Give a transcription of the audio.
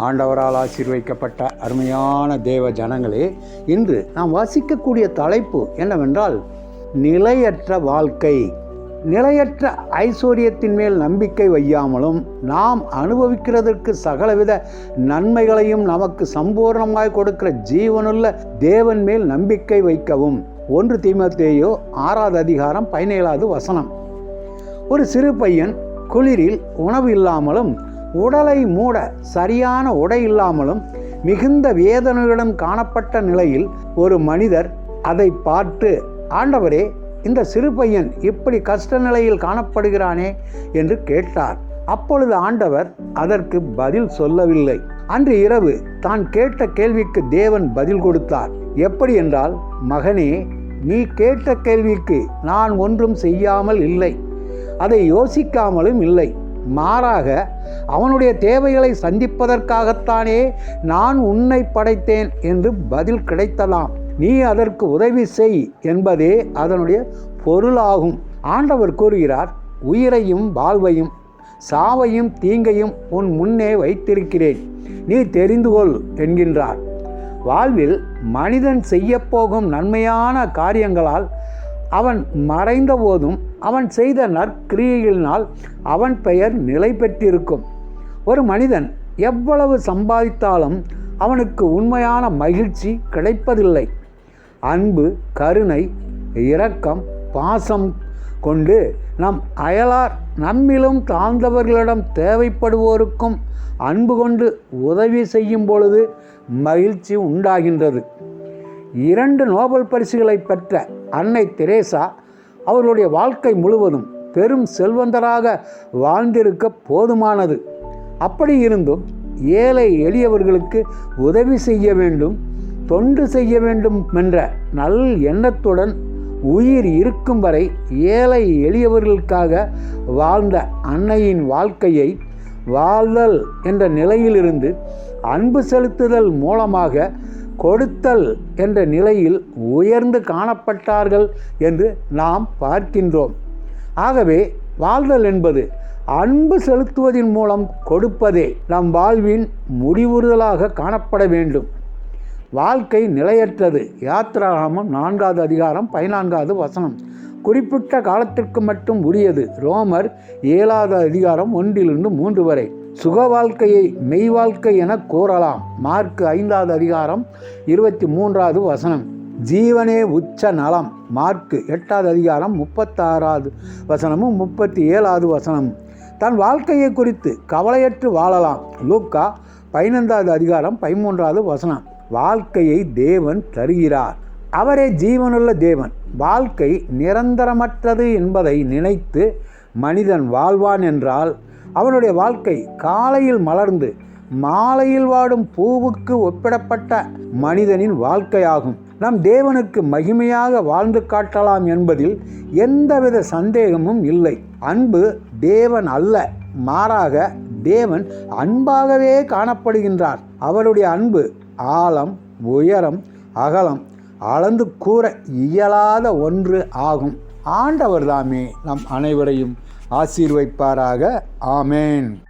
ஆண்டவரால் ஆசீர்வைக்கப்பட்ட அருமையான தேவ ஜனங்களே இன்று நாம் வாசிக்கக்கூடிய தலைப்பு என்னவென்றால் நிலையற்ற வாழ்க்கை. நிலையற்ற ஐஸ்வர்யத்தின் மேல் நம்பிக்கை வையாமலும் நாம் அனுபவிக்கிறதற்கு சகலவித நன்மைகளையும் நமக்கு சம்பூர்ணமாய் கொடுக்கிற ஜீவனுள்ள தேவன் மேல் நம்பிக்கை வைக்கவும். ஒன்று தீமத்தேயோ ஆறாவது அதிகாரம் பதினேழாவது வசனம். ஒரு சிறு பையன் குளிரில் உணவு இல்லாமலும் உடலை மூட சரியான உடை இல்லாமலும் மிகுந்த வேதனையுடன் காணப்பட்ட நிலையில் ஒரு மனிதர் அதை பார்த்து ஆண்டவரே இந்த சிறு பையன் இப்படி கஷ்ட நிலையில் காணப்படுகிறானே? என்று கேட்டார். அப்பொழுது ஆண்டவர் அதற்கு பதில் சொல்லவில்லை. அன்று இரவு தான் கேட்ட கேள்விக்கு தேவன் பதில் கொடுத்தார். எப்படி என்றால் மகனே நீ கேட்ட கேள்விக்கு நான் ஒன்றும் செய்யாமல் இல்லை. அதை யோசிக்காமலும் இல்லை. மாறாக அவனுடைய தேவைகளை சந்திப்பதற்காகத்தானே நான் உன்னை படைத்தேன் என்று பதில் கிடைத்தலாம். நீ அதற்கு உதவி செய் என்பதே அதனுடைய பொருளாகும். ஆண்டவர் கூறுகிறார் உயிரையும் வாழ்வையும் சாவையும் தீங்கையும் உன் முன்னே வைத்திருக்கிறேன். நீ தெரிந்து கொள் என்கின்றார். வாழ்வில் மனிதன் செய்யப்போகும் நன்மையான காரியங்களால் அவன் மறைந்த போதும் அவன் செய்த நற்கிரியைகளினால் அவன் பெயர் நிலை பெற்றிருக்கும் ஒரு மனிதன் எவ்வளவு சம்பாதித்தாலும் அவனுக்கு உண்மையான மகிழ்ச்சி கிடைப்பதில்லை. அன்பு கருணை இரக்கம் பாசம் கொண்டு நம் அயலார் நம்மிலும் தாழ்ந்தவர்களிடம் தேவைப்படுவோருக்கும் அன்பு கொண்டு உதவி செய்யும் பொழுது மகிழ்ச்சி உண்டாகின்றது. இரண்டு நோபல் பரிசுகளை பெற்ற அன்னை தெரேசா அவர்களுடைய வாழ்க்கை முழுவதும் பெரும் செல்வந்தராக வாழ்ந்திருக்க போதுமானது. அப்படி இருந்தும் ஏழை எளியவர்களுக்கு உதவி செய்ய வேண்டும் தொண்டு செய்ய வேண்டும் என்ற நல் எண்ணத்துடன் உயிர் இருக்கும் வரை ஏழை எளியவர்களுக்காக வாழ்ந்த அன்னையின் வாழ்க்கையை வாழ்தல் என்ற நிலையிலிருந்து அன்பு செலுத்துதல் மூலமாக கொடுத்தல் என்ற நிலையில் உயர்ந்து காணப்பட்டார்கள் என்று நாம் பார்க்கின்றோம். ஆகவே வாழ்தல் என்பது அன்பு செலுத்துவதன் மூலம் கொடுப்பதே நம் வாழ்வின் முடிவுறுதலாக காணப்பட வேண்டும். வாழ்க்கை நிலையற்றது. யாத்ராகமம் நான்காவது அதிகாரம் பதினான்காவது வசனம். குறிப்பிட்ட காலத்திற்கு மட்டும் உரியது. ரோமர் ஏழாவது அதிகாரம் ஒன்றிலிருந்து மூன்று வரை. சுக வாழ்க்கையை மெய் வாழ்க்கை என கூறலாம் மார்க் ஐந்தாவது அதிகாரம் இருபத்தி மூன்றாவது வசனம். ஜீவனே உச்ச நலம். மார்க்கு எட்டாவது அதிகாரம் முப்பத்தாறாவது வசனமும் முப்பத்தி ஏழாவது வசனம். தன் வாழ்க்கையை குறித்து கவலையற்று வாழலாம். லூக்கா பதினைந்தாவது அதிகாரம் பதிமூன்றாவது வசனம். வாழ்க்கையை தேவன் தருகிறார். அவரே ஜீவனுள்ள தேவன். வாழ்க்கை நிரந்தரமற்றது என்பதை நினைத்து மனிதன் வாழ்வான் என்றால் அவனுடைய வாழ்க்கை காலையில் மலர்ந்து மாலையில் வாடும் பூவுக்கு ஒப்பிடப்பட்ட மனிதனின் வாழ்க்கையாகும். நம் தேவனுக்கு மகிமையாக வாழ்ந்து காட்டலாம் என்பதில் எந்தவித சந்தேகமும் இல்லை. அன்பு தேவன் அல்ல மாறாக தேவன் அன்பாகவே காணப்படுகின்றார். அவருடைய அன்பு ஆழம் உயரம் அகலம் அளந்து கூற இயலாத ஒன்று ஆகும். ஆண்டவர் தாமே நம் அனைவரையும் ஆசீர்வைப்பாராக. ஆமேன்.